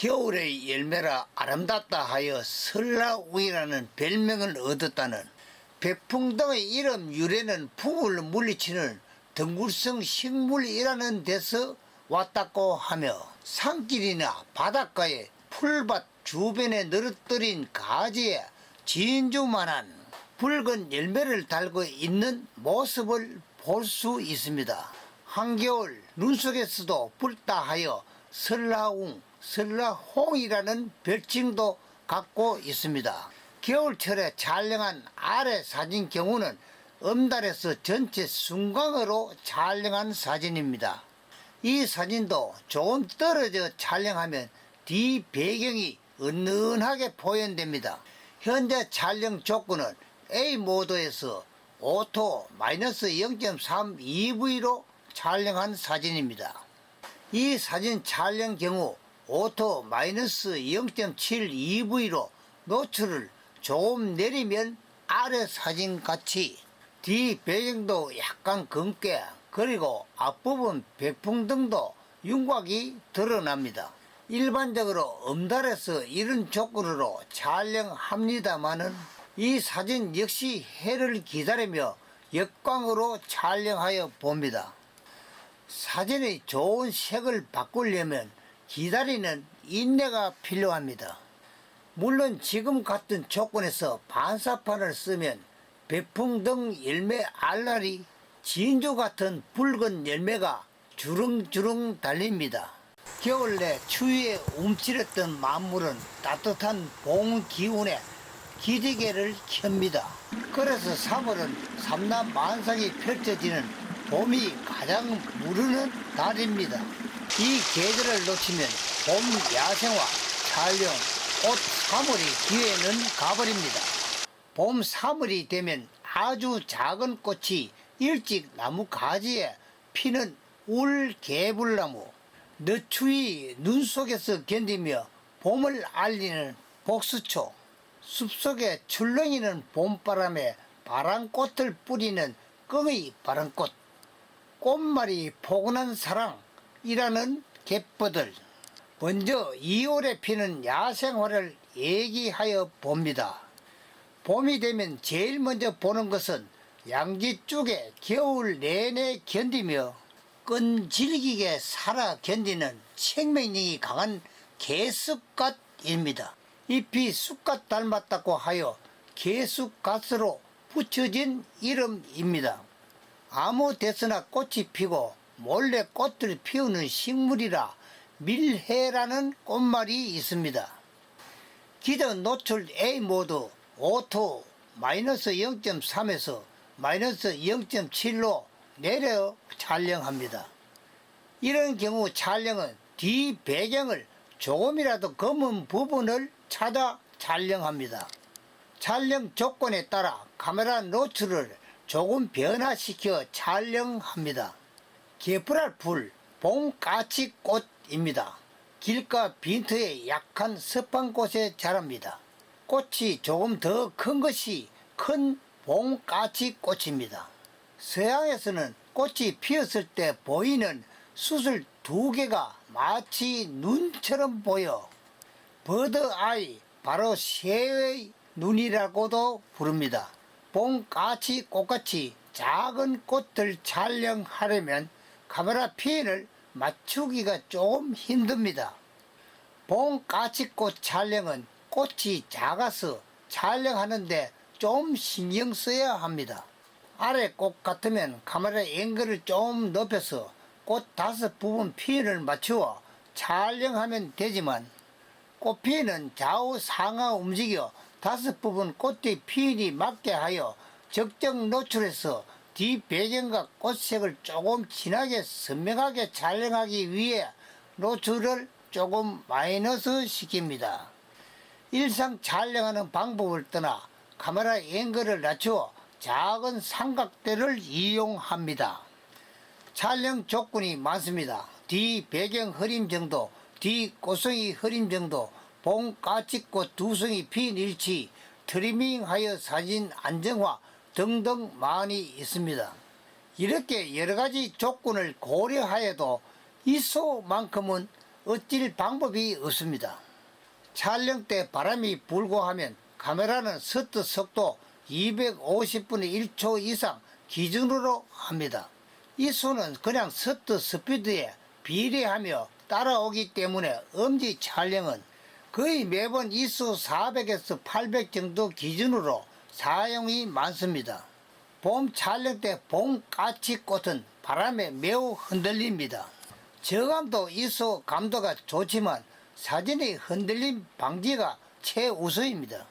겨울의 열매라 아름답다 하여 설라우이라는 별명을 얻었다는 백풍 등의 이름 유래는 풍을 물리치는 덩굴성 식물이라는 데서 왔다고 하며 산길이나 바닷가에 풀밭 주변에 늘어뜨린 가지에 진주만한 붉은 열매를 달고 있는 모습을 볼 수 있습니다. 한겨울 눈 속에서도 불다 하여 설라웅, 설라홍이라는 별칭도 갖고 있습니다. 겨울철에 촬영한 아래 사진 경우는 엄달에서 전체 순광으로 촬영한 사진입니다. 이 사진도 조금 떨어져 촬영하면 뒤 배경이 은은하게 보연됩니다. 현재 촬영 조건은 A 모드에서 오토 마이너스 0.3 EV로 촬영한 사진입니다. 이 사진 촬영 경우 오토 마이너스 0.7 EV로 노출을 조금 내리면 아래 사진 같이 뒤 배경도 약간 검게 그리고 앞부분 백풍등도 윤곽이 드러납니다. 일반적으로 엄달에서 이런 조건으로 촬영합니다마는 이 사진 역시 해를 기다리며 역광으로 촬영하여 봅니다. 사진의 좋은 색을 바꾸려면 기다리는 인내가 필요합니다. 물론 지금 같은 조건에서 반사판을 쓰면 백풍등 열매 알알이 진주 같은 붉은 열매가 주릉주릉 달립니다. 겨울 내 추위에 움츠렸던 만물은 따뜻한 봄 기운에 기지개를 켭니다. 그래서 3월은 삼남 만상이 펼쳐지는 봄이 가장 무르는 달입니다. 이 계절을 놓치면 봄 야생화, 촬영, 꽃 3월이 기회는 가버립니다. 봄 3월이 되면 아주 작은 꽃이 일찍 나무 가지에 피는 울 개불나무, 늦추위 눈 속에서 견디며 봄을 알리는 복수초, 숲속에 출렁이는 봄바람에 바람꽃을 뿌리는 끙의 바람꽃, 꽃말이 포근한 사랑 이라는 갯버들. 먼저 2월에 피는 야생화를 얘기하여 봅니다. 봄이 되면 제일 먼저 보는 것은 양지 쪽에 겨울 내내 견디며 끈질기게 살아 견디는 생명력이 강한 개쑥갓입니다. 잎이 쑥갓 닮았다고 하여 개쑥갓으로 붙여진 이름입니다. 아무 데서나 꽃이 피고 몰래 꽃을 피우는 식물이라 밀해라는 꽃말이 있습니다. 기존 노출 A 모드 오토 마이너스 0.3에서 마이너스 0.7로 내려 촬영합니다. 이런 경우 촬영은 뒤 배경을 조금이라도 검은 부분을 찾아 촬영합니다. 촬영 조건에 따라 카메라 노출을 조금 변화시켜 촬영합니다. 개풀알 풀, 봄까치 꽃입니다. 길가 빈트에 약한 습한 곳에 자랍니다. 꽃이 조금 더 큰 것이 큰 봄까치 꽃입니다. 서양에서는 꽃이 피었을 때 보이는 수술 두 개가 마치 눈처럼 보여 버드 아이 바로 새의 눈이라고도 부릅니다. 봄까치 꽃같이 작은 꽃들 촬영하려면 카메라 핀을 맞추기가 조금 힘듭니다. 봄까치꽃 촬영은 꽃이 작아서 촬영하는데 좀 신경 써야 합니다. 아래 꽃 같으면 카메라 앵글을 좀 높여서 꽃 다섯 부분 핀을 맞추어 촬영하면 되지만 꽃핀은 좌우 상하 움직여 다섯 부분 꽃의 핀이 맞게 하여 적정 노출해서 뒤 배경과 꽃색을 조금 진하게 선명하게 촬영하기 위해 노출을 조금 마이너스 시킵니다. 일상 촬영하는 방법을 떠나 카메라 앵글을 낮추어 작은 삼각대를 이용합니다. 촬영 조건이 많습니다. 뒤 배경 흐림 정도, 뒤 꽃송이 흐림 정도, 봄 까치꽃 두송이 핀 일치, 트리밍하여 사진 안정화 등등 많이 있습니다. 이렇게 여러 가지 조건을 고려하여도 이소만큼은 어찔 방법이 없습니다. 촬영 때 바람이 불고 하면 카메라는 서트 속도 250분의 1초 이상 기준으로 합니다. 이 수는 그냥 서트 스피드에 비례하며 따라오기 때문에 엄지 촬영은 거의 매번 이수 400에서 800 정도 기준으로 사용이 많습니다. 봄 촬영 때봄 까치 꽃은 바람에 매우 흔들립니다. 저감도 이수 감도가 좋지만 사진의 흔들림 방지가 최우선입니다.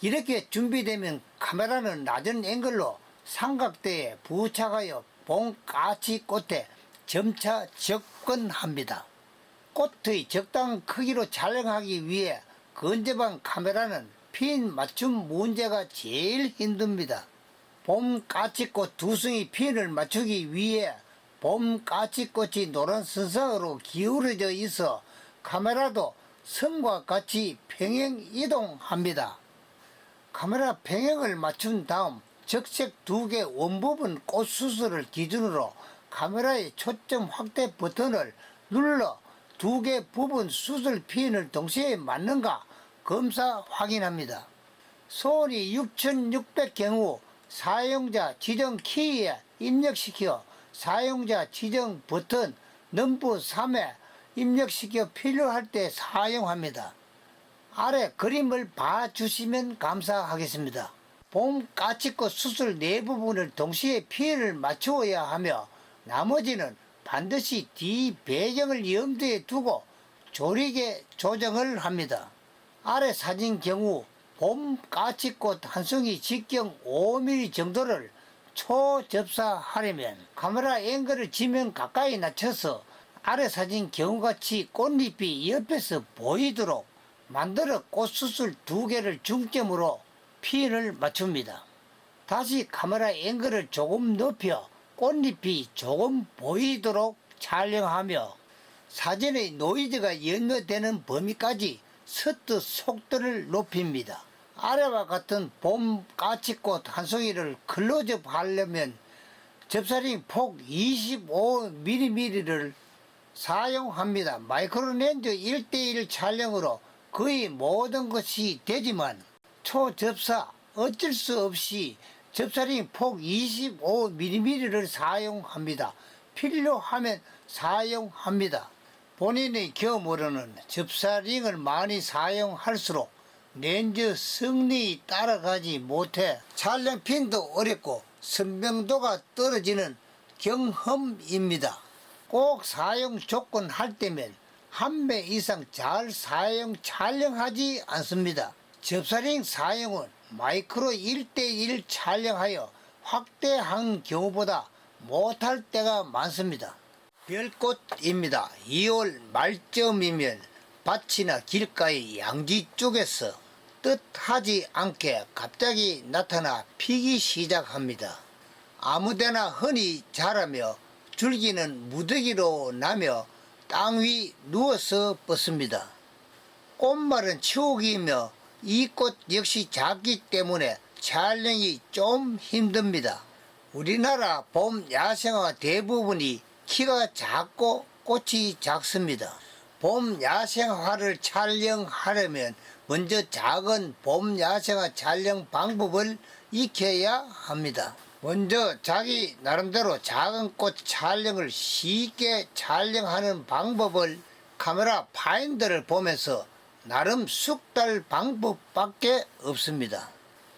이렇게 준비되면 카메라는 낮은 앵글로 삼각대에 부착하여 봄 까치 꽃에 점차 접근합니다. 꽃의 적당한 크기로 촬영하기 위해 건조방 카메라는 핀 맞춤 문제가 제일 힘듭니다. 봄 까치꽃 두 송이 핀을 맞추기 위해 봄 까치꽃이 노란 선상으로 기울어져 있어 카메라도 선과 같이 평행 이동합니다. 카메라 평행을 맞춘 다음 적색 두 개 원부분 꽃 수술을 기준으로 카메라의 초점 확대 버튼을 눌러 두 개 부분 수술 핀을 동시에 맞는가 검사 확인합니다. 소원이 6600 경우 사용자 지정 키에 입력시켜 사용자 지정 버튼 넘버 3에 입력시켜 필요할 때 사용합니다. 아래 그림을 봐주시면 감사하겠습니다. 봄 까치꽃 수술 네 부분을 동시에 피해를 맞추어야 하며 나머지는 반드시 뒤 배경을 염두에 두고 조리게 조정을 합니다. 아래 사진 경우 봄 까치꽃 한 송이 직경 5mm 정도를 초접사하려면 카메라 앵글을 지면 가까이 낮춰서 아래 사진 경우같이 꽃잎이 옆에서 보이도록 만들어 꽃수술 두 개를 중점으로 핀을 맞춥니다. 다시 카메라 앵글을 조금 높여 꽃잎이 조금 보이도록 촬영하며 사진의 노이즈가 연결되는 범위까지 서트 속도를 높입니다. 아래와 같은 봄 까치꽃 한 송이를 클로즈업 하려면 접사링 폭 25mm를 사용합니다. 마이크로렌즈 1대1 촬영으로 거의 모든 것이 되지만 초접사 어쩔 수 없이 접사링 폭 25mm를 사용합니다. 필요하면 사용합니다. 본인의 경험으로는 접사링을 많이 사용할수록 렌즈 성능이 따라가지 못해 촬영 핀도 어렵고 선명도가 떨어지는 경험입니다. 꼭 사용 조건 할 때면 한 배 이상 잘 사용 촬영하지 않습니다. 접사링 사용은 마이크로 1대1 촬영하여 확대한 경우보다 못할 때가 많습니다. 별꽃입니다. 2월 말쯤이면 밭이나 길가의 양지 쪽에서 뜻하지 않게 갑자기 나타나 피기 시작합니다. 아무데나 흔히 자라며 줄기는 무더기로 나며 땅 위 누워서 뻗습니다. 꽃말은 추억이며 이 꽃 역시 작기 때문에 촬영이 좀 힘듭니다. 우리나라 봄 야생화 대부분이 키가 작고 꽃이 작습니다. 봄 야생화를 촬영하려면 먼저 작은 봄 야생화 촬영 방법을 익혀야 합니다. 먼저 자기 나름대로 작은 꽃 촬영을 쉽게 촬영하는 방법을 카메라 파인더를 보면서 나름 숙달 방법밖에 없습니다.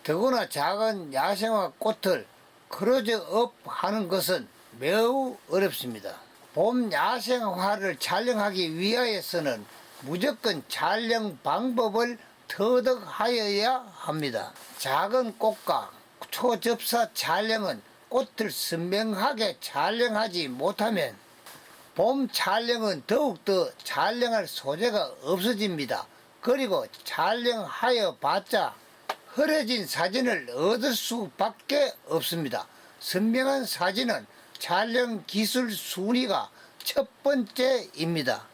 더구나 작은 야생화 꽃을 크로즈업 하는 것은 매우 어렵습니다. 봄 야생화를 촬영하기 위하여서는 무조건 촬영 방법을 터득하여야 합니다. 작은 꽃과 초접사 촬영은 꽃을 선명하게 촬영하지 못하면 봄 촬영은 더욱더 촬영할 소재가 없어집니다. 그리고 촬영하여 봤자 흐려진 사진을 얻을 수밖에 없습니다. 선명한 사진은 촬영 기술 순위가 첫 번째입니다.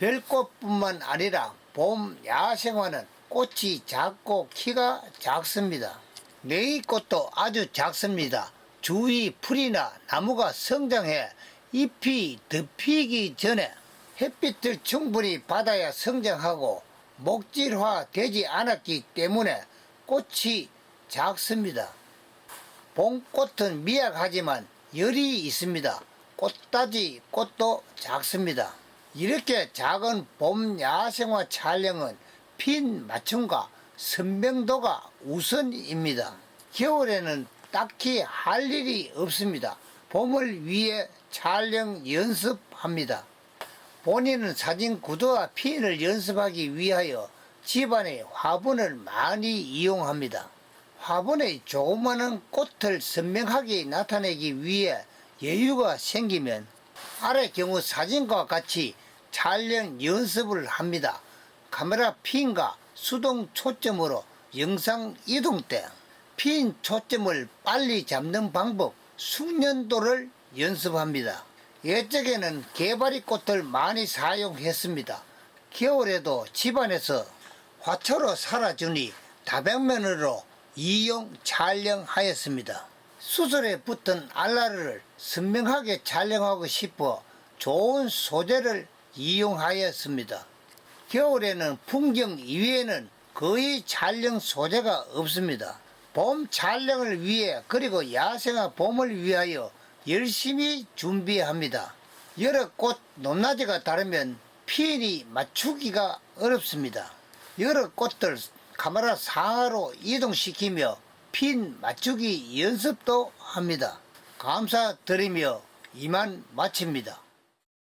별꽃뿐만 아니라 봄 야생화는 꽃이 작고 키가 작습니다. 네이꽃도 아주 작습니다. 주위 풀이나 나무가 성장해 잎이 덮이기 전에 햇빛을 충분히 받아야 성장하고 목질화 되지 않았기 때문에 꽃이 작습니다. 봄꽃은 미약하지만 열이 있습니다. 꽃다지 꽃도 작습니다. 이렇게 작은 봄 야생화 촬영은 핀 맞춤과 선명도가 우선입니다. 겨울에는 딱히 할 일이 없습니다. 봄을 위해 촬영 연습합니다. 본인은 사진 구도와 핀을 연습하기 위하여 집안에 화분을 많이 이용합니다. 화분에 조그마한 꽃을 선명하게 나타내기 위해 여유가 생기면 아래 경우 사진과 같이 촬영 연습을 합니다. 카메라 핀과 수동 초점으로 영상 이동 때 핀 초점을 빨리 잡는 방법 숙련도를 연습합니다. 예적에는 개바리 꽃을 많이 사용했습니다. 겨울에도 집안에서 화초로 살아주니 다백면으로 이용 촬영하였습니다. 수술에 붙은 알라를 선명하게 촬영하고 싶어 좋은 소재를 이용하였습니다. 겨울에는 풍경 이외에는 거의 촬영 소재가 없습니다. 봄 촬영을 위해 그리고 야생화 봄을 위하여 열심히 준비합니다. 여러 꽃 높낮이가 다르면 핀이 맞추기가 어렵습니다. 여러 꽃들 카메라 상하로 이동시키며 핀 맞추기 연습도 합니다. 감사드리며 이만 마칩니다.